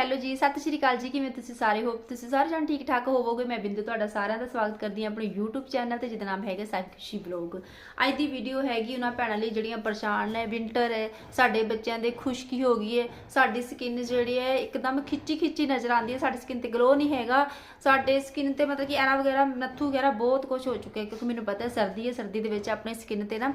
Hello ਜੀ, ਸਤਿ ਸ਼੍ਰੀ ਅਕਾਲ ਜੀ, ਕਿਵੇਂ ਤੁਸੀਂ ਸਾਰੇ? ਹੋ ਤੁਸੀਂ ਸਾਰੇ ਜਣ ਠੀਕ ਠਾਕ ਹੋਵੋਗੇ। ਮੈਂ ਬਿੰਦੂ, ਤੁਹਾਡਾ ਸਾਰਿਆਂ ਦਾ ਸਵਾਗਤ ਕਰਦੀ ਹਾਂ ਆਪਣੇ YouTube ਚੈਨਲ ਤੇ, ਜਿਹਦਾ ਨਾਮ ਹੈਗਾ ਸਾਖੀ ਬਲੌਗ ਅੱਜ ਦੀ ਵੀਡੀਓ ਹੈਗੀ ਉਹਨਾਂ ਭੈਣਾਂ ਲਈ ਜਿਹੜੀਆਂ ਪਰੇਸ਼ਾਨ ਨੇ ਵਿੰਟਰ ਹੈ, ਸਾਡੇ ਬੱਚਿਆਂ ਦੇ ਖੁਸ਼ਕੀ ਹੋ ਗਈ ਹੈ। ਸਾਡੀ ਸਕਿਨ ਜਿਹੜੀ ਹੈ, ਇੱਕਦਮ ਖਿੱਚੀ ਖਿੱਚੀ ਨਜ਼ਰ ਆਉਂਦੀ ਹੈ। ਸਾਡੀ ਸਕਿਨ ਤੇ ਗਲੋ ਨਹੀਂ ਹੈਗਾ। ਸਾਡੇ ਸਕਿਨ ਤੇ ਮਤਲਬ ਕਿ ਐਰਾ ਵਗੈਰਾ, ਨੱਥੂ ਵਗੈਰਾ ਬਹੁਤ ਕੁਝ ਹੋ ਚੁੱਕਿਆ ਕਿਉਂਕਿ ਮੈਨੂੰ ਪਤਾ ਹੈ, ਸਰਦੀ ਹੈ, ਸਰਦੀ ਦੇ ਵਿੱਚ ਆਪਣੀ ਸਕਿਨ ਤੇ ਨਾ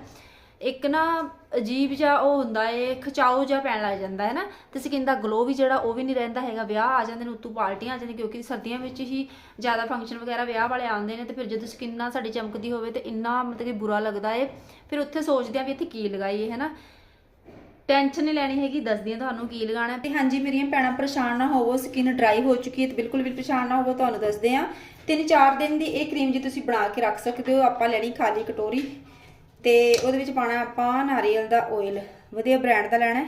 ਇੱਕ ਨਾ ਅਜੀਬ ਜਿਹਾ ਉਹ ਹੁੰਦਾ ਏ, ਖਿਚਾਓ ਜਿਹਾ ਪੈਣ ਲੱਗ ਜਾਂਦਾ ਹੈ ਨਾ, ਤੇ ਸਕਿਨ ਦਾ ਗਲੋ ਵੀ ਜਿਹੜਾ ਉਹ ਵੀ ਨਹੀਂ ਰਹਿੰਦਾ ਹੈਗਾ, ਵਿਆਹ ਆ ਜਾਂਦੇ ਨੇ, ਉਤੋਂ ਪਾਰਟੀਆਂ ਆ ਜਾਂਦੀਆਂ, ਕਿਉਂਕਿ ਸਰਦੀਆਂ ਵਿੱਚ ਹੀ ਜ਼ਿਆਦਾ ਫੰਕਸ਼ਨ ਵਗੈਰਾ ਵਿਆਹ ਵਾਲੇ ਆਉਂਦੇ ਨੇ, ਤੇ ਫਿਰ ਜਦੋਂ ਸਕਿਨ ਨਾ ਸਾਡੀ ਚਮਕਦੀ ਹੋਵੇ ਤੇ ਇੰਨਾ ਮਤਲਬ ਕਿ ਬੁਰਾ ਲੱਗਦਾ ਏ, ਫਿਰ ਉੱਥੇ ਸੋਚਦੇ ਆ ਵੀ ਇੱਥੇ ਕੀ ਲਗਾਈਏ, ਹੈ ਨਾ? ਟੈਨਸ਼ਨ ਨਹੀਂ ਲੈਣੀ ਹੈਗੀ, ਦੱਸਦੀ ਹਾਂ ਤੁਹਾਨੂੰ ਕੀ ਲਗਾਉਣਾ। ਹੈ। ਤੇ ਹਾਂਜੀ, ਮੇਰੀਆਂ ਭੈਣਾਂ ਪਰੇਸ਼ਾਨ ਨਾ ਹੋਵੋ ਸਕਿਨ ਡਰਾਈ ਹੋ ਚੁੱਕੀ ਹੈ ਤੇ ਬਿਲਕੁਲ ਵੀ ਪਰੇਸ਼ਾਨ ਨਾ ਹੋਵੋ, ਤੁਹਾਨੂੰ ਦੱਸਦੇ ਆ ਤਿੰਨ ਚਾਰ ਦਿਨ ਦੀ ਇਹ ਕਰੀਮ ਜੀ ਤੁਸੀਂ ਬਣਾ ਕੇ ਰੱਖ ਸਕਦੇ ਹੋ, ਆਪਾਂ ਲੈਣੀ ਖਾਲੀ ਕਟੋਰੀ। ਤੇ ਉਹਦੇ ਵਿੱਚ ਪਾਣਾ ਆਪਾਂ ਨਾਰੀਅਲ ਦਾ ਆਇਲ ਵਧੀਆ ਬ੍ਰਾਂਡ ਦਾ ਲੈਣਾ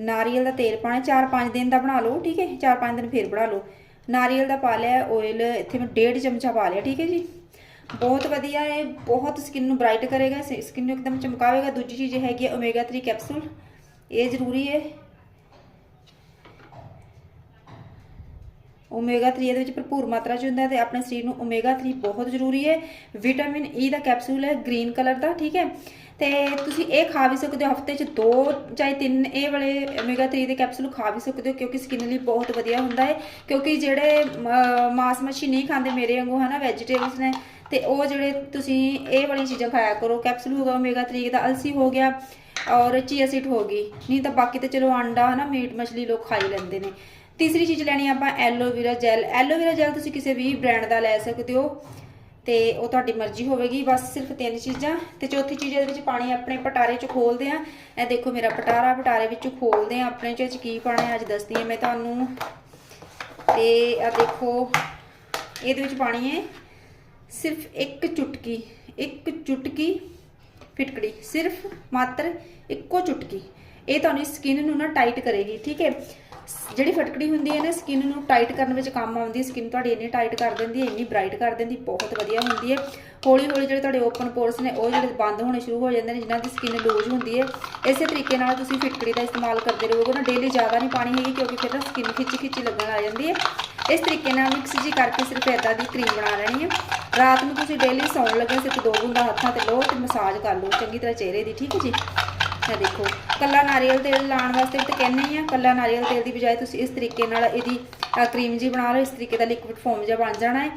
ਨਾਰੀਅਲ ਦਾ ਤੇਲ ਪਾਣਾ 4-5 ਦਿਨ ਦਾ ਬਣਾ ਲਓ, ਠੀਕ ਹੈ? 4-5 ਦਿਨ ਫਿਰ ਬਣਾ ਲਓ। ਨਾਰੀਅਲ ਦਾ ਪਾ ਲਿਆ ਆਇਲ ਇੱਥੇ ਮੈਂ 1.5 ਚਮਚਾ ਪਾ ਲਿਆ, ਠੀਕ ਹੈ ਜੀ? ਬਹੁਤ ਵਧੀਆ ਹੈ, ਬਹੁਤ ਸਕਿਨ ਨੂੰ ਬ੍ਰਾਈਟ ਕਰੇਗਾ ਸਕਿਨ ਨੂੰ ਇੱਕਦਮ ਚਮਕਾਵੇਗਾ। ਦੂਜੀ ਚੀਜ਼ ਹੈਗੀ ਹੈ ਓਮੇਗਾ 3 ਕੈਪਸੂਲ ਇਹ ਜ਼ਰੂਰੀ ਹੈ। ਓਮੇਗਾ 3 ਇਹਦੇ ਵਿੱਚ ਭਰਪੂਰ ਮਾਤਰਾ 'ਚ ਹੁੰਦਾ ਹੈ ਤੇ ਆਪਣੇ ਸਰੀਰ ਨੂੰ ਓਮੇਗਾ 3 ਬਹੁਤ ਜ਼ਰੂਰੀ ਹੈ। ਵਿਟਾਮਿਨ ਈ e ਦਾ ਕੈਪਸੂਲ ਹੈ ਗ੍ਰੀਨ ਕਲਰ ਦਾ, ਠੀਕ ਹੈ? ਤੇ ਤੁਸੀਂ ਇਹ ਖਾ ਵੀ ਸਕਦੇ ਹੋ, ਹਫ਼ਤੇ 'ਚ ਦੋ ਚਾਹੇ ਤਿੰਨ ਇਹ ਵਾਲੇ ਓਮੇਗਾ 3 ਦੇ ਕੈਪਸੂਲ ਖਾ ਵੀ ਸਕਦੇ ਹੋ, ਕਿਉਂਕਿ ਸਕਿਨ ਲਈ ਬਹੁਤ ਵਧੀਆ ਹੁੰਦਾ ਹੈ। ਕਿਉਂਕਿ ਜਿਹੜੇ ਮਾਸ ਮੱਛੀ ਨਹੀਂ ਖਾਂਦੇ ਮੇਰੇ ਵਾਂਗੂ, ਹਨਾ ਵੈਜੀਟੇਬਲਸ ਨੇ, ਤੇ ਉਹ ਜਿਹੜੇ ਤੁਸੀਂ ਇਹ ਵਾਲੀਆਂ ਚੀਜ਼ਾਂ ਖਾਇਆ ਕਰੋ ਕੈਪਸੂਲ ਹੋ ਗਿਆ ਓਮੇਗਾ 3 ਦਾ ਅਲਸੀ ਹੋ ਗਿਆ ਔਰ ਚੀਆ ਸੀਡ ਹੋ ਗਈ। ਨਹੀਂ ਤਾਂ ਬਾਕੀ ਤੇ ਚਲੋ ਆਂਡਾ ਹਨਾ, ਮੀਟ ਮਛਲੀ ਲੋਕ ਖਾ ਹੀ ਲੈਂਦੇ ਨੇ। ਤੀਸਰੀ ਚੀਜ਼ ਲੈਣੀ ਆਪਾਂ ਐਲੋਵੇਰਾ ਜੈਲ। ਐਲੋਵੇਰਾ ਜੈਲ ਤੁਸੀਂ ਕਿਸੇ ਵੀ ਬ੍ਰਾਂਡ ਦਾ ਲੈ ਸਕਦੇ ਹੋ ਤੇ ਉਹ ਤੁਹਾਡੀ ਮਰਜ਼ੀ ਹੋਵੇਗੀ। ਬਸ ਸਿਰਫ ਤਿੰਨ ਚੀਜ਼ਾਂ। ਤੇ ਚੌਥੀ ਚੀਜ਼ ਇਹਦੇ ਵਿੱਚ ਪਾਣੀ ਆਪਣੇ ਪਟਾਰੇ ਚ ਖੋਲਦੇ ਆ। ਇਹ ਦੇਖੋ ਮੇਰਾ ਪਟਾਰਾ, ਪਟਾਰੇ ਵਿੱਚ ਖੋਲਦੇ ਆ ਆਪਣੇ ਚ। ਕੀ ਪਾਣਾ ਹੈ, ਅੱਜ ਦੱਸਦੀ ਹਾਂ ਮੈਂ ਤੁਹਾਨੂੰ। ਤੇ ਆ ਦੇਖੋ, ਇਹਦੇ ਵਿੱਚ ਪਾਣੀ ਹੈ ਸਿਰਫ ਇੱਕ ਚੁਟਕੀ ਇੱਕ ਚੁਟਕੀ ਫਿਟਕੜੀ। ਸਿਰਫ ਮਾਤਰ ਇੱਕੋ ਚੁਟਕੀ। ਇਹ ਤੁਹਾਨੂੰ ਸਕਿਨ ਨੂੰ ਨਾ ਟਾਈਟ ਕਰੇਗੀ, ਠੀਕ ਹੈ? ਜਿਹੜੀ ਫਟਕੜੀ ਹੁੰਦੀ ਹੈ ਨਾ ਸਕਿਨ ਨੂੰ ਟਾਈਟ ਕਰਨ ਵਿੱਚ ਕੰਮ ਆਉਂਦੀ ਹੈ। ਸਕਿਨ ਤੁਹਾਡੀ ਇੰਨੀ ਟਾਈਟ ਕਰ ਦਿੰਦੀ ਹੈ, ਇੰਨੀ ਬ੍ਰਾਈਟ ਕਰ ਦਿੰਦੀ, ਬਹੁਤ ਵਧੀਆ ਹੁੰਦੀ ਹੈ। ਹੌਲੀ ਹੌਲੀ ਜਿਹੜੇ ਤੁਹਾਡੇ ਓਪਨ ਪੋਰਸ ਨੇ, ਉਹ ਜਿਹੜੇ ਬੰਦ ਹੋਣੇ ਸ਼ੁਰੂ ਹੋ ਜਾਂਦੇ ਨੇ, ਜਿਨ੍ਹਾਂ ਦੀ ਸਕਿਨ ਲੂਜ਼ ਹੁੰਦੀ ਹੈ, ਇਸੇ ਤਰੀਕੇ ਨਾਲ ਤੁਸੀਂ ਫਿਟਕੜੀ ਦਾ ਇਸਤੇਮਾਲ ਕਰਦੇ ਰਹੋਗੇ। ਨਾ ਡੇਲੀ ਜ਼ਿਆਦਾ ਨਹੀਂ ਪਾਣੀ ਹੈਗੀ, ਕਿਉਂਕਿ ਫਿਰ ਤਾਂ ਸਕਿਨ ਖਿੱਚੀ ਖਿੱਚੀ ਲੱਗਣ ਲੱਗ ਜਾਂਦੀ ਹੈ। ਇਸ ਤਰੀਕੇ ਨਾਲ ਮਿਕਸ ਜੀ ਕਰਕੇ ਸਿਰਫ ਇਦਾਂ ਦੀ ਕਰੀਮ ਬਣਾ ਲੈਣੀ ਹੈ। ਰਾਤ ਨੂੰ ਤੁਸੀਂ ਡੇਲੀ ਸੌਣ ਲੱਗੇ ਸਿਰਫ ਦੋ ਬੂੰਦਾਂ ਹੱਥਾਂ ਤੇ ਲਓ ਤੇ ਮਸਾਜ ਕਰ ਲਓ। ਚੰਗੀ ਤਰ੍ਹਾਂ ਚਿਹਰੇ ਦੀ, ਠੀਕ ਹੈ ਜੀ? ਇਹ ਦੇਖੋ, ਕੱਲਾ ਨਾਰੀਅਲ ਤੇਲ ਲਾਉਣ ਵਾਸਤੇ ਵੀ ਤਾਂ ਕਹਿੰਦੇ ਹੀ ਆ, ਕੱਲਾ ਨਾਰੀਅਲ ਤੇਲ ਦੀ ਬਜਾਏ ਤੁਸੀਂ ਇਸ ਤਰੀਕੇ ਨਾਲ ਇਹਦੀ ਕਰੀਮ ਜੀ ਬਣਾ ਲਓ, ਇਸ ਤਰੀਕੇ ਦਾ ਲਿਕਵਿਡ ਫਾਰਮ ਜਿਹਾ ਬਣ ਜਾਣਾ ਹੈ।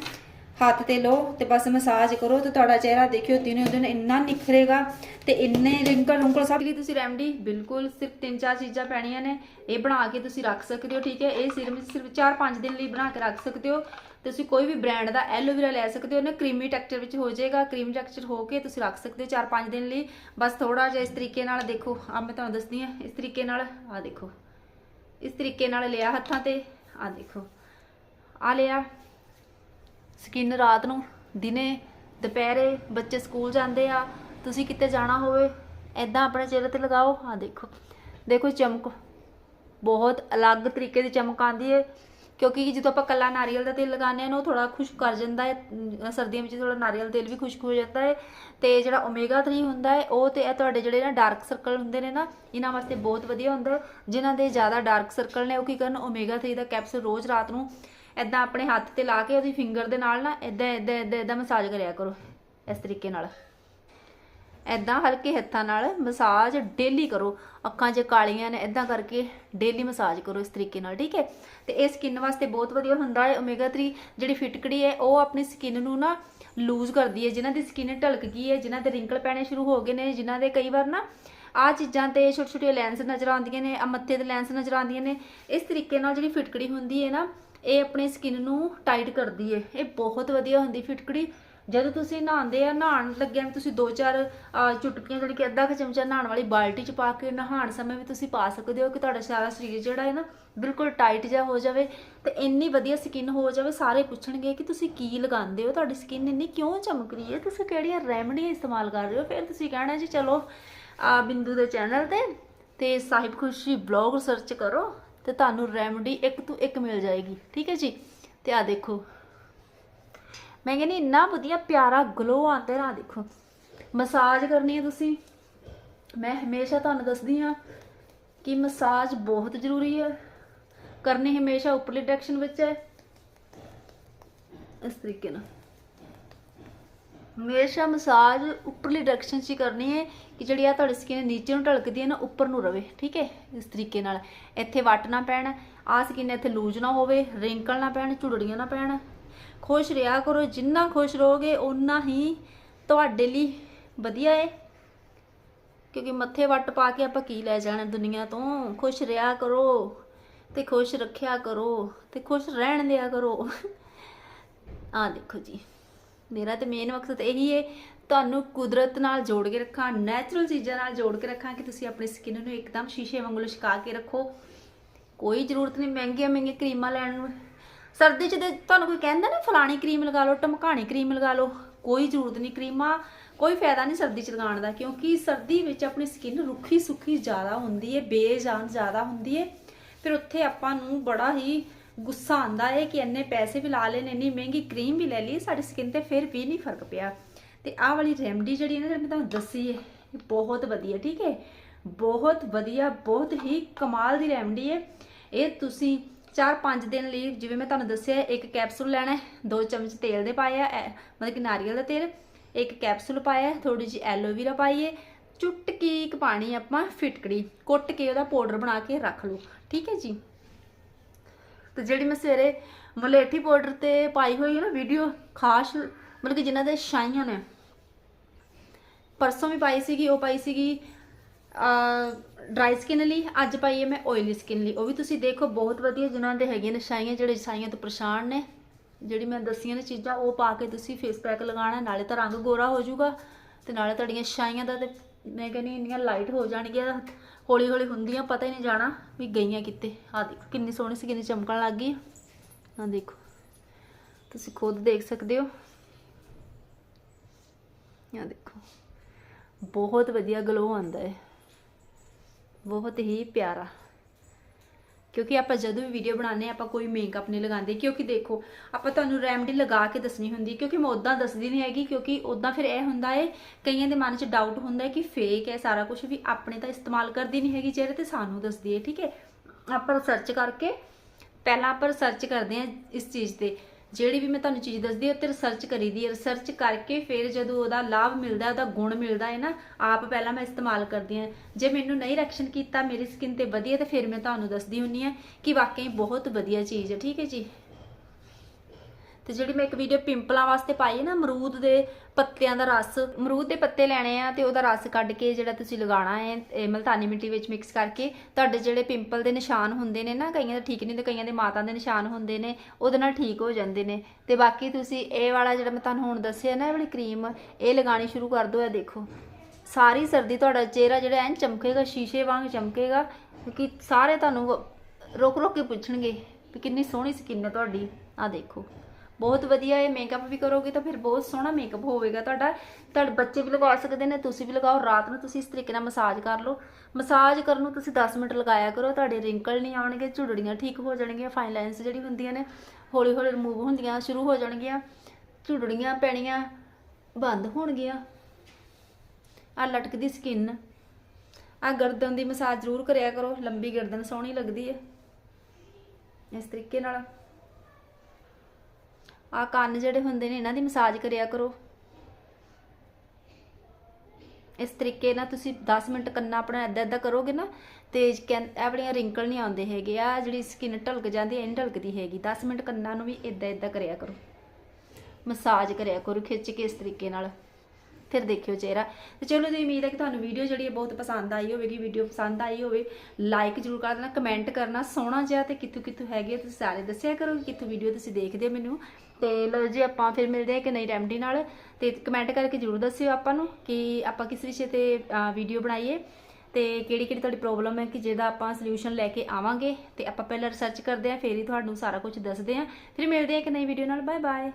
ਹੱਥ ਤੇ ਲਓ ਤੇ ਬਸ ਮਸਾਜ ਕਰੋ ਤੇ ਤੁਹਾਡਾ ਚਿਹਰਾ ਦੇਖਿਓ, ਦਿਨੋਂ ਦਿਨ ਇੰਨਾ ਨਿਖਰੇਗਾ ਤੇ ਇੰਨੇ ਰਿੰਕਲ ਰੁੰਕਲ ਸਭ ਲਈ ਤੁਸੀਂ ਰੈਮਡੀ ਬਿਲਕੁਲ ਸਿਰਫ ਤਿੰਨ ਚਾਰ ਚੀਜ਼ਾਂ ਪੈਣੀਆਂ ਨੇ, ਇਹ ਬਣਾ ਕੇ ਤੁਸੀਂ ਰੱਖ ਸਕਦੇ ਹੋ, ਠੀਕ ਹੈ? ਇਹ ਸਿਰਫ ਸਿਰਫ 4-5 ਦਿਨ ਲਈ ਬਣਾ ਕੇ ਰੱਖ ਸਕਦੇ ਹੋ। ਤੁਸੀਂ ਕੋਈ ਵੀ ਬ੍ਰਾਂਡ ਦਾ ਐਲੋਵੇਰਾ ਲੈ ਸਕਦੇ ਹੋ ਨਾ ਕਰੀਮੀ ਟੈਕਸਚਰ ਵਿੱਚ ਹੋ ਜਾਏਗਾ ਕਰੀਮ ਟੈਕਸਚਰ ਹੋ ਕੇ ਤੁਸੀਂ ਰੱਖ ਸਕਦੇ ਹੋ 4-5 ਦਿਨ ਲਈ। ਬਸ ਥੋੜਾ ਜਿਹਾ ਇਸ ਤਰੀਕੇ ਨਾਲ ਦੇਖੋ ਆ ਮੈਂ ਤੁਹਾਨੂੰ ਦੱਸਦੀ ਆ ਇਸ ਤਰੀਕੇ ਨਾਲ ਆ ਦੇਖੋ। ਇਸ ਤਰੀਕੇ ਨਾਲ ਲਿਆ ਹੱਥਾਂ ਤੇ ਆ ਦੇਖੋ। ਆ ਲਿਆ। ਸਕਿਨ ਰਾਤ ਨੂੰ, ਦਿਨੇ, ਦੁਪਹਿਰੇ ਬੱਚੇ ਸਕੂਲ ਜਾਂਦੇ ਆ, ਤੁਸੀਂ ਕਿਤੇ ਜਾਣਾ ਹੋਵੇ ਐਦਾਂ ਆਪਣੇ ਚਿਹਰੇ ਤੇ ਲਗਾਓ। ਹਾਂ, ਦੇਖੋ। ਦੇਖੋ ਚਮਕ ਬਹੁਤ ਅਲੱਗ ਤਰੀਕੇ ਦੀ ਚਮਕ ਆਉਂਦੀ ਹੈ ਕਿਉਂਕਿ ਜਦੋਂ ਆਪਾਂ ਕੱਲਾ ਨਾਰੀਅਲ ਦਾ ਤੇਲ ਲਗਾਉਂਦੇ ਹਾਂ ਉਹ ਥੋੜਾ ਖੁਸ਼ਕ ਕਰ ਜਾਂਦਾ ਹੈ ਸਰਦੀਆਂ ਵਿੱਚ ਥੋੜਾ ਨਾਰੀਅਲ ਤੇਲ ਵੀ ਖੁਸ਼ਕ ਹੋ ਜਾਂਦਾ ਹੈ ਤੇ ਜਿਹੜਾ ਓਮੇਗਾ 3 ਹੁੰਦਾ ਹੈ ਉਹ ਤੇ ਇਹ ਤੁਹਾਡੇ ਜਿਹੜੇ ਨਾ ਡਾਰਕ ਸਰਕਲ ਹੁੰਦੇ ਨੇ ਨਾ, ਇਹਨਾਂ ਵਾਸਤੇ ਬਹੁਤ ਵਧੀਆ ਹੁੰਦਾ ਹੈ ਜਿਨ੍ਹਾਂ ਦੇ ਜ਼ਿਆਦਾ ਡਾਰਕ ਸਰਕਲ ਨੇ, ਉਹ ਕੀ ਕਰਨ ਓਮੇਗਾ 3 ਦਾ ਕੈਪਸੂਲ ਰੋਜ਼ ਰਾਤ ਨੂੰ ਐਦਾਂ ਆਪਣੇ ਹੱਥ ਤੇ ਲਾ ਕੇ ਉਹਦੀ ਫਿੰਗਰ ਦੇ ਨਾਲ ਨਾ ਐਦਾਂ ਐਦਾਂ ਐਦਾਂ ਐਦਾਂ ਮਸਾਜ ਕਰਿਆ ਕਰੋ, ਇਸ ਤਰੀਕੇ ਨਾਲ। ਐਦਾਂ ਹਲਕੇ ਹੱਥਾਂ ਨਾਲ ਮਸਾਜ ਡੇਲੀ ਕਰੋ। ਅੱਖਾਂ 'ਚ ਕਾਲੀਆਂ ਨੇ ਐਦਾਂ ਕਰਕੇ ਡੇਲੀ ਮਸਾਜ ਕਰੋ ਇਸ ਤਰੀਕੇ ਨਾਲ, ਠੀਕ ਹੈ? ਤੇ ਇਹ ਸਕਿਨ ਵਾਸਤੇ ਬਹੁਤ ਵਧੀਆ ਹੁੰਦਾ ਹੈ। ਓਮੇਗਾ 3 ਜਿਹੜੀ ਫਿਟਕੜੀ ਹੈ, ਉਹ ਆਪਣੀ ਸਕਿਨ ਨੂੰ ਨਾ ਲੂਜ਼ ਕਰਦੀ ਹੈ। ਜਿਨ੍ਹਾਂ ਦੀ ਸਕਿਨ ਢਲਕ ਗਈ ਹੈ, ਜਿਨ੍ਹਾਂ ਦੇ ਰਿੰਕਲ ਪੈਣੇ ਸ਼ੁਰੂ ਹੋ ਗਏ ਨੇ, ਜਿਨ੍ਹਾਂ ਦੇ ਕਈ ਵਾਰ ਨਾ ਆ ਚੀਜ਼ਾਂ ਤੇ ਛੋਟੇ ਛੋਟੇ ਲੈਂਸ ਨਜ਼ਰ ਆਉਂਦੀਆਂ ਨੇ ਆ ਮੱਥੇ ਤੇ ਲੈਂਸ ਨਜ਼ਰ ਆਉਂਦੀਆਂ ਨੇ, ਇਸ ਤਰੀਕੇ ਨਾਲ ਜਿਹੜੀ ਫਿਟਕੜੀ ਹੁੰਦੀ ਹੈ ਨਾ ਇਹ ਆਪਣੀ ਸਕਿਨ ਨੂੰ ਟਾਈਟ ਕਰਦੀ ਹੈ ਇਹ ਬਹੁਤ ਵਧੀਆ ਹੁੰਦੀ ਫਿਟਕੜੀ। ਜਦੋਂ ਤੁਸੀਂ ਨਹਾਉਂਦੇ ਆ, ਨਹਾਉਣ ਲੱਗਿਆ ਵੀ ਤੁਸੀਂ ਦੋ ਚਾਰ ਚੁਟਕੀਆਂ ਜਿਹੜੀ ਕਿ ਅੱਧਾ ਕੁ ਚਮਚਾ ਨਹਾਉਣ ਵਾਲੀ ਬਾਲਟੀ 'ਚ ਪਾ ਕੇ ਨਹਾਉਣ ਸਮੇਂ ਵੀ ਤੁਸੀਂ ਪਾ ਸਕਦੇ ਹੋ ਕਿ ਤੁਹਾਡਾ ਸਾਰਾ ਸਰੀਰ ਜਿਹੜਾ ਹੈ ਨਾ ਬਿਲਕੁਲ ਟਾਈਟ ਜਿਹਾ ਹੋ ਜਾਵੇ ਤੇ ਇੰਨੀ ਵਧੀਆ ਸਕਿਨ ਹੋ ਜਾਵੇ। ਸਾਰੇ ਪੁੱਛਣਗੇ ਕਿ ਤੁਸੀਂ ਕੀ ਲਗਾਉਂਦੇ ਹੋ? ਤੁਹਾਡੀ ਸਕਿਨ ਇੰਨੀ ਕਿਉਂ ਚਮਕ ਰਹੀ ਹੈ ਤੁਸੀਂ ਕਿਹੜੀਆਂ ਰੈਮਡੀਆਂ ਇਸਤੇਮਾਲ ਕਰ ਰਹੇ ਹੋ? ਫਿਰ ਤੁਸੀਂ ਕਹਿਣਾ ਜੀ, ਚਲੋ ਬਿੰਦੂ ਦੇ ਚੈਨਲ ਤੇ ਤੇ ਸਾਹਿਬ ਖੁਸ਼ੀ ਬਲੌਗ ਸਰਚ ਕਰੋ। ਤੇ ਤੁਹਾਨੂੰ ਰੈਮਡੀ ਇੱਕ ਤੋਂ ਇੱਕ ਮਿਲ ਜਾਏਗੀ। ਠੀਕ ਹੈ ਜੀ? ਤੇ ਆ ਦੇਖੋ। ਮੈਂ ਕਹਿੰਦੀ ਇੰਨਾ ਵਧੀਆ ਪਿਆਰਾ ਗਲੋ ਆਉਂਦਾ ਨਾ ਦੇਖੋ। ਮਸਾਜ ਕਰਨੀ ਹੈ ਤੁਸੀਂ। ਮੈਂ ਹਮੇਸ਼ਾ ਤੁਹਾਨੂੰ ਦੱਸਦੀ ਹਾਂ ਕਿ ਮਸਾਜ ਬਹੁਤ ਜ਼ਰੂਰੀ ਹੈ। ਕਰਨੀ ਹਮੇਸ਼ਾ ਉੱਪਰਲੀ ਡਾਇਰੈਕਸ਼ਨ ਵਿੱਚ ਹੈ। ਇਸ ਤਰੀਕੇ ਨਾਲ। ਹਮੇਸ਼ਾ ਮਸਾਜ ਉੱਪਰਲੀ ਡਾਇਰੈਕਸ਼ਨ 'ਚ ਕਰਨੀ ਹੈ ਕਿ ਜਿਹੜੀ ਆ ਤੁਹਾਡੀ ਸਕਿਨ ਨੀਚੇ ਨੂੰ ਢਲਕਦੀ ਹੈ ਨਾ, ਉੱਪਰ ਨੂੰ ਰਵੇ, ਠੀਕ ਹੈ? ਇਸ ਤਰੀਕੇ ਨਾਲ। ਇੱਥੇ ਵੱਟ ਨਾ ਪੈਣ ਆ ਸਕਿਨ ਇੱਥੇ ਲੂਜ ਨਾ ਹੋਵੇ ਰਿੰਕਲ ਨਾ ਪੈਣ ਝੁੜੜੀਆਂ ਨਾ ਪੈਣ। ਖੁਸ਼ ਰਿਹਾ ਕਰੋ, ਜਿੰਨਾ ਖੁਸ਼ ਰਹੋਗੇ ਉਨਾ ਹੀ ਤੁਹਾਡੇ ਲਈ ਵਧੀਆ ਹੈ। ਕਿਉਂਕਿ ਮੱਥੇ ਵੱਟ ਪਾ ਕੇ ਆਪਾਂ ਕੀ ਲੈ ਜਾਣਾ ਦੁਨੀਆ ਤੋਂ? ਖੁਸ਼ ਰਿਹਾ ਕਰੋ ਤੇ ਖੁਸ਼ ਰੱਖਿਆ ਕਰੋ ਤੇ ਖੁਸ਼ ਰਹਿਣ ਦਿਆ ਕਰੋ। ਆ ਦੇਖੋ ਜੀ। ਮੇਰਾ ਤੇ ਮੇਨ ਮਕਸਦ ਇਹੀ ਹੈ ਤੁਹਾਨੂੰ ਕੁਦਰਤ ਨਾਲ ਜੋੜ ਕੇ ਰੱਖਾਂ ਨੈਚੁਰਲ ਚੀਜ਼ਾਂ ਨਾਲ ਜੋੜ ਕੇ ਰੱਖਾਂ ਕਿ ਤੁਸੀਂ ਆਪਣੀ ਸਕਿਨ ਨੂੰ ਇੱਕਦਮ ਸ਼ੀਸ਼ੇ ਵਾਂਗੂ ਲਿਸ਼ਕਾ ਕੇ ਰੱਖੋ। ਕੋਈ ਜ਼ਰੂਰਤ ਨਹੀਂ, ਮਹਿੰਗੀਆਂ ਮਹਿੰਗੀਆਂ ਕਰੀਮਾਂ ਲੈਣ ਨੂੰ। ਸਰਦੀ 'ਚ ਤੇ ਤੁਹਾਨੂੰ ਕੋਈ ਕਹਿੰਦਾ ਨਾ, ਫਲਾਣੀ ਕਰੀਮ ਲਗਾ ਲਓ ਟਮਕਾਣੀ ਕਰੀਮ ਲਗਾ ਲਓ, ਕੋਈ ਜ਼ਰੂਰਤ ਨਹੀਂ ਕਰੀਮਾਂ, ਕੋਈ ਫਾਇਦਾ ਨਹੀਂ ਸਰਦੀ 'ਚ ਲਗਾਉਣ ਦਾ, ਕਿਉਂਕਿ ਸਰਦੀ ਵਿੱਚ ਆਪਣੀ ਸਕਿਨ ਰੁੱਖੀ ਸੁੱਖੀ ਜ਼ਿਆਦਾ ਹੁੰਦੀ ਹੈ ਬੇਜਾਨ ਜ਼ਿਆਦਾ ਹੁੰਦੀ ਹੈ ਫਿਰ ਉੱਥੇ ਆਪਾਂ ਨੂੰ ਬੜਾ ਹੀ ਗੁੱਸਾ ਆਂਦਾ ਹੈ ਕਿ ਇੰਨੇ ਪੈਸੇ ਵੀ ਲਾ ਲਏ ਨੇ, ਇੰਨੀ ਮਹਿੰਗੀ ਕਰੀਮ ਵੀ ਲੈ ਲਈ, ਸਾਡੀ ਸਕਿਨ ਤੇ ਫਿਰ ਵੀ ਨਹੀਂ ਫ਼ਰਕ ਪਿਆ। ਤੇ ਆਹ ਵਾਲੀ ਰੈਮਡੀ ਜਿਹੜੀ ਹੈ ਨਾ, ਮੈਂ ਤੁਹਾਨੂੰ ਦੱਸੀ ਹੈ, ਇਹ ਬਹੁਤ ਵਧੀਆ, ਠੀਕ ਹੈ? ਬਹੁਤ ਵਧੀਆ, ਬਹੁਤ ਹੀ ਕਮਾਲ ਦੀ ਰੈਮਡੀ ਹੈ। ਇਹ ਤੁਸੀਂ 4-5 ਦਿਨ ਲਈ, ਜਿਵੇਂ ਮੈਂ ਤੁਹਾਨੂੰ ਦੱਸਿਆ, ਇੱਕ ਕੈਪਸੂਲ ਲੈਣਾ ਦੋ ਚਮਚ ਤੇਲ ਦੇ ਪਾਏ ਆ ਐ- ਮਤਲਬ ਕਿ ਨਾਰੀਅਲ ਦਾ ਤੇਲ, ਇੱਕ ਕੈਪਸੂਲ ਪਾਇਆ ਥੋੜੀ ਜਿਹੀ ਐਲੋਵੀਰਾ ਪਾਈਏ ਚੁਟਕੀ ਇੱਕ ਪਾਣੀ ਆਪਾਂ ਫਿਟਕੜੀ, ਕੁੱਟ ਕੇ ਉਹਦਾ ਪਾਊਡਰ ਬਣਾ ਕੇ ਰੱਖ ਲਓ, ਠੀਕ ਹੈ ਜੀ? ਤੇ ਜਿਹੜੀ ਮੈਂ ਸਵੇਰੇ ਮਲੇਠੀ ਪਾਊਡਰ ਤੇ ਪਾਈ ਹੋਈ ਹੈ ਨਾ ਵੀਡੀਓ ਖਾਸ ਮਤਲਬ ਕਿ ਜਿਨ੍ਹਾਂ ਦੇ ਸ਼ਾਈਆਂ ਨੇ। ਪਰਸੋਂ ਵੀ ਪਾਈ ਸੀਗੀ, ਉਹ ਪਾਈ ਸੀਗੀ ਡਰਾਈ ਸਕਿਨ ਲਈ, ਅੱਜ ਪਾਈ ਹੈ ਮੈਂ ਆਇਲੀ ਸਕਿਨ ਲਈ। ਉਹ ਵੀ ਤੁਸੀਂ ਦੇਖੋ, ਬਹੁਤ ਵਧੀਆ ਜਿਨ੍ਹਾਂ ਦੇ ਹੈਗੇ ਨੇ ਛਾਈਆਂ ਜਿਹੜੇ ਛਾਈਆਂ ਤੋਂ ਪਰੇਸ਼ਾਨ ਨੇ। ਜਿਹੜੀ ਮੈਂ ਦੱਸੀਆਂ ਨੇ ਚੀਜ਼ਾਂ, ਉਹ ਪਾ ਕੇ ਤੁਸੀਂ ਫੇਸ ਪੈਕ ਲਗਾਉਣਾ, ਨਾਲੇ ਤਾਂ ਰੰਗ ਗੋਰਾ ਹੋ ਜਾਊਗਾ, ਤੇ ਨਾਲੇ ਤੁਹਾਡੀਆਂ ਸ਼ਾਈਆਂ ਦਾ ਤੇ ਮੈਂ ਕਹਿੰਦੀ ਇੰਨੀਆਂ ਲਾਈਟ ਹੋ ਜਾਣਗੀਆਂ, ਹੌਲੀ ਹੌਲੀ ਹੁੰਦੀਆਂ, ਪਤਾ ਹੀ ਨਹੀਂ ਜਾਣਾ ਵੀ ਗਈਆਂ ਕਿੱਥੇ। ਆ ਦੇਖੋ, ਕਿੰਨੀ ਸੋਹਣੀ ਸੀ, ਕਿੰਨੀ ਚਮਕਣ ਲੱਗ ਗਈ ਆ। ਦੇਖੋ, ਤੁਸੀਂ ਖੁਦ ਦੇਖ ਸਕਦੇ ਹੋ। ਆ ਦੇਖੋ, ਬਹੁਤ ਵਧੀਆ ਗਲੋ ਆਉਂਦਾ ਹੈ। ਬਹੁਤ ਹੀ ਪਿਆਰਾ। ਕਿਉਂਕਿ ਆਪਾਂ ਜਦੋਂ ਵੀ ਵੀਡੀਓ ਬਣਾਉਂਦੇ ਆਪਾਂ ਕੋਈ ਮੇਕਅਪ ਨਹੀਂ ਲਗਾਉਂਦੇ ਕਿਉਂਕਿ ਦੇਖੋ ਆਪਾਂ ਤੁਹਾਨੂੰ ਰੈਮਡੀ ਲਗਾ ਕੇ ਦੱਸਣੀ ਹੁੰਦੀ ਹੈ, ਕਿਉਂਕਿ ਮੈਂ ਉਦਾਂ ਦੱਸਦੀ ਨਹੀਂ ਹੈਗੀ ਕਿਉਂਕਿ ਉਦਾਂ ਫਿਰ ਇਹ ਹੁੰਦਾ ਹੈ ਕਈਆਂ ਦੇ ਮਨ 'ਚ ਡਾਊਟ ਹੁੰਦਾ ਹੈ ਕਿ ਫੇਕ ਹੈ ਸਾਰਾ ਕੁਝ ਵੀ ਆਪਣੇ ਤਾਂ ਇਸਤੇਮਾਲ ਕਰਦੀ ਨਹੀਂ ਹੈਗੀ ਚਿਹਰੇ ਤੇ ਸਾਨੂੰ ਦੱਸਦੀ ਹੈ ਠੀਕ ਹੈ? ਆਪਾਂ ਸਰਚ ਕਰਕੇ ਪਹਿਲਾਂ ਆਪਾਂ ਰਿਸਰਚ ਕਰਦੇ ਹਾਂ ਇਸ ਚੀਜ਼ ਤੇ। ਜਿਹੜੀ ਵੀ ਮੈਂ ਤੁਹਾਨੂੰ ਚੀਜ਼ ਦੱਸਦੀ ਉਹ ਤੇ ਰਿਸਰਚ ਕਰੀਦੀ ਹੈ। ਰਿਸਰਚ ਕਰਕੇ ਫਿਰ ਜਦੋਂ ਉਹਦਾ ਲਾਭ ਮਿਲਦਾ, ਉਹਦਾ ਗੁਣ ਮਿਲਦਾ ਹੈ ਨਾ, ਆਪ ਪਹਿਲਾਂ ਮੈਂ ਇਸਤੇਮਾਲ ਕਰਦੀ ਹਾਂ। ਜੇ ਮੈਨੂੰ ਨਹੀਂ ਰਿਐਕਸ਼ਨ ਕੀਤਾ, ਮੇਰੀ ਸਕਿਨ ਤੇ ਵਧੀਆ, ਤੇ ਫਿਰ ਮੈਂ ਤੁਹਾਨੂੰ ਦੱਸਦੀ ਹੁੰਨੀ ਆ ਕਿ ਵਾਕਈ ਬਹੁਤ ਵਧੀਆ ਚੀਜ਼ ਹੈ। ਠੀਕ ਹੈ ਜੀ? ਤੇ ਜਿਹੜੀ ਮੈਂ ਇੱਕ ਵੀਡੀਓ ਪਿੰਪਲਾਂ ਵਾਸਤੇ ਪਾਈ ਹੈ ਨਾ, ਅਮਰੂਦ ਦੇ ਪੱਤਿਆਂ ਦਾ ਰਸ। ਅਮਰੂਦ ਦੇ ਪੱਤੇ ਲੈਣੇ ਆ ਤੇ ਉਹਦਾ ਰਸ ਕੱਢ ਕੇ ਜਿਹੜਾ ਤੁਸੀਂ ਲਗਾਉਣਾ ਹੈ, ਇਹ ਮਲਤਾਨੀ ਮਿੱਟੀ ਵਿੱਚ ਮਿਕਸ ਕਰਕੇ, ਤੁਹਾਡੇ ਜਿਹੜੇ ਪਿੰਪਲ ਦੇ ਨਿਸ਼ਾਨ ਹੁੰਦੇ ਨੇ ਨਾ, ਕਈਆਂ ਦੇ ਠੀਕ ਨਹੀਂ ਤੇ ਕਈਆਂ ਦੇ ਮਾਤਾ ਦੇ ਨਿਸ਼ਾਨ ਹੁੰਦੇ ਨੇ, ਉਹਦੇ ਨਾਲ ਠੀਕ ਹੋ ਜਾਂਦੇ ਨੇ। ਤੇ ਬਾਕੀ ਤੁਸੀਂ ਇਹ ਵਾਲਾ ਜਿਹੜਾ ਮੈਂ ਤੁਹਾਨੂੰ ਹੁਣ ਦੱਸਿਆ ਨਾ, ਇਹ ਵਾਲੀ ਕਰੀਮ ਇਹ ਲਗਾਣੀ ਸ਼ੁਰੂ ਕਰ ਦਿਓ, ਇਹ ਦੇਖੋ। ਸਾਰੀ ਸਰਦੀ ਤੁਹਾਡਾ ਚਿਹਰਾ ਜਿਹੜਾ ਐਨ ਚਮਕੇਗਾ, ਸ਼ੀਸ਼ੇ ਵਾਂਗ ਚਮਕੇਗਾ, ਕਿਉਂਕਿ ਸਾਰੇ ਤੁਹਾਨੂੰ ਰੁਕ ਰੁਕ ਕੇ ਪੁੱਛਣਗੇ ਵੀ ਕਿੰਨੀ ਸੋਹਣੀ ਸਕਿਨ ਹੈ ਤੁਹਾਡੀ। ਆ ਦੇਖੋ। ਬਹੁਤ ਵਧੀਆ ਹੈ ਮੇਕਅਪ ਵੀ ਕਰੋਗੇ ਤਾਂ ਫਿਰ ਬਹੁਤ ਸੋਹਣਾ ਮੇਕਅਪ ਹੋਵੇਗਾ ਤੁਹਾਡਾ। ਤੁਹਾਡੇ ਬੱਚੇ ਵੀ ਲਗਾ ਸਕਦੇ ਨੇ, ਤੁਸੀਂ ਵੀ ਲਗਾਓ, ਰਾਤ ਨੂੰ ਤੁਸੀਂ ਇਸ ਤਰੀਕੇ ਨਾਲ ਮਸਾਜ ਕਰ ਲਓ। ਮਸਾਜ ਕਰਨ ਨੂੰ ਤੁਸੀਂ 10 ਮਿੰਟ ਲਗਾਇਆ ਕਰੋ, ਤੁਹਾਡੇ ਰਿੰਕਲ ਨਹੀਂ ਆਉਣਗੇ, ਝੁਰੜੀਆਂ ਠੀਕ ਹੋ ਜਾਣਗੀਆਂ ਫਾਈਨ ਲਾਈਨਸ ਜਿਹੜੀ ਹੁੰਦੀਆਂ ਨੇ ਹੌਲੀ ਹੌਲੀ ਰਿਮੂਵ ਹੁੰਦੀਆਂ, ਸ਼ੁਰੂ ਹੋ ਜਾਣਗੀਆਂ, ਝੁਰੜੀਆਂ ਪੈਣੀਆਂ ਬੰਦ ਹੋਣਗੀਆਂ। ਆ ਲਟਕਦੀ ਸਕਿਨ ਆ ਗਰਦਨ ਦੀ ਮਸਾਜ ਜ਼ਰੂਰ ਕਰਿਆ ਕਰੋ, ਲੰਬੀ ਗਰਦਨ ਸੋਹਣੀ ਲੱਗਦੀ ਹੈ। ਇਸ ਤਰੀਕੇ ਨਾਲ। ਆ ਕੰਨ ਜਿਹੜੇ ਹੁੰਦੇ ਨੇ ਇਹਨਾਂ ਦੀ ਮਸਾਜ ਕਰਿਆ ਕਰੋ। ਇਸ ਤਰੀਕੇ ਨਾਲ ਤੁਸੀਂ 10 ਮਿੰਟ ਕੰਨਾ ਆਪਣਾ ਐਦਾਂ ਐਦਾਂ ਕਰੋਗੇ ਨਾ, ਤੇ ਕਹਿੰ- ਰਿੰਕਲ ਨਹੀਂ ਆਉਂਦੇ ਹੈਗੇ। ਆ ਜਿਹੜੀ ਸਕਿਨ ਢਲਕ ਜਾਂਦੀ ਐ ਨਹੀਂ ਢਲਕਦੀ ਹੈਗੀ। 10 ਮਿੰਟ ਕੰਨਾਂ ਨੂੰ ਵੀ ਐਦਾਂ ਐਦਾਂ ਕਰਿਆ ਕਰੋ। ਮਸਾਜ ਕਰਿਆ ਕਰੋ ਖਿੱਚ ਕੇ ਇਸ ਤਰੀਕੇ ਨਾਲ। ਫਿਰ ਦੇਖਿਓ ਚਿਹਰਾ। ਤੇ ਚਲੋ ਜੀ ਉਮੀਦ ਹੈ ਕਿ ਤੁਹਾਨੂੰ ਵੀਡੀਓ ਜਿਹੜੀ ਹੈ ਬਹੁਤ ਪਸੰਦ ਆਈ ਹੋਵੇਗੀ। ਵੀਡੀਓ ਪਸੰਦ ਆਈ ਹੋਵੇ ਲਾਈਕ ਜ਼ਰੂਰ ਕਰ ਦੇਣਾ ਕਮੈਂਟ ਕਰਨਾ ਸੋਹਣਾ ਜਿਹਾ ਤੇ ਕਿੱਥੋਂ ਕਿੱਥੋਂ ਹੈਗੇ ਆ, ਤੁਸੀਂ ਸਾਰੇ ਦੱਸਿਆ ਕਰੋ ਕਿ ਕਿੱਥੋਂ ਵੀਡੀਓ ਤੁਸੀਂ ਦੇਖਦੇ ਹੋ ਮੈਨੂੰ। ਤੇ ਲਓ ਜੀ ਆਪਾਂ ਫਿਰ ਮਿਲਦੇ ਹਾਂ ਕਿ ਨਈ ਰੈਮਡੀ ਨਾਲ। ਤੇ ਕਮੈਂਟ ਕਰਕੇ ਜ਼ਰੂਰ ਦੱਸਿਓ ਆਪਾਂ ਨੂੰ ਕਿ ਆਪਾਂ ਕਿਸ ਵਿਸ਼ੇ ਤੇ ਵੀਡੀਓ ਬਣਾਈਏ ਤੇ ਕਿਹੜੀ ਕਿਹੜੀ ਤੁਹਾਡੀ ਪ੍ਰੋਬਲਮ ਹੈ ਕਿ ਜਿਹਦਾ ਆਪਾਂ ਸੋਲੂਸ਼ਨ ਲੈ ਕੇ ਆਵਾਂਗੇ। ਤੇ ਆਪਾਂ ਪਹਿਲਾਂ ਰਿਸਰਚ ਕਰਦੇ ਹਾਂ ਫਿਰ ਹੀ ਤੁਹਾਨੂੰ ਸਾਰਾ ਕੁਝ ਦੱਸਦੇ ਹਾਂ। ਫਿਰ ਮਿਲਦੇ ਹਾਂ ਇੱਕ ਨਈ ਵੀਡੀਓ ਨਾਲ। Bye bye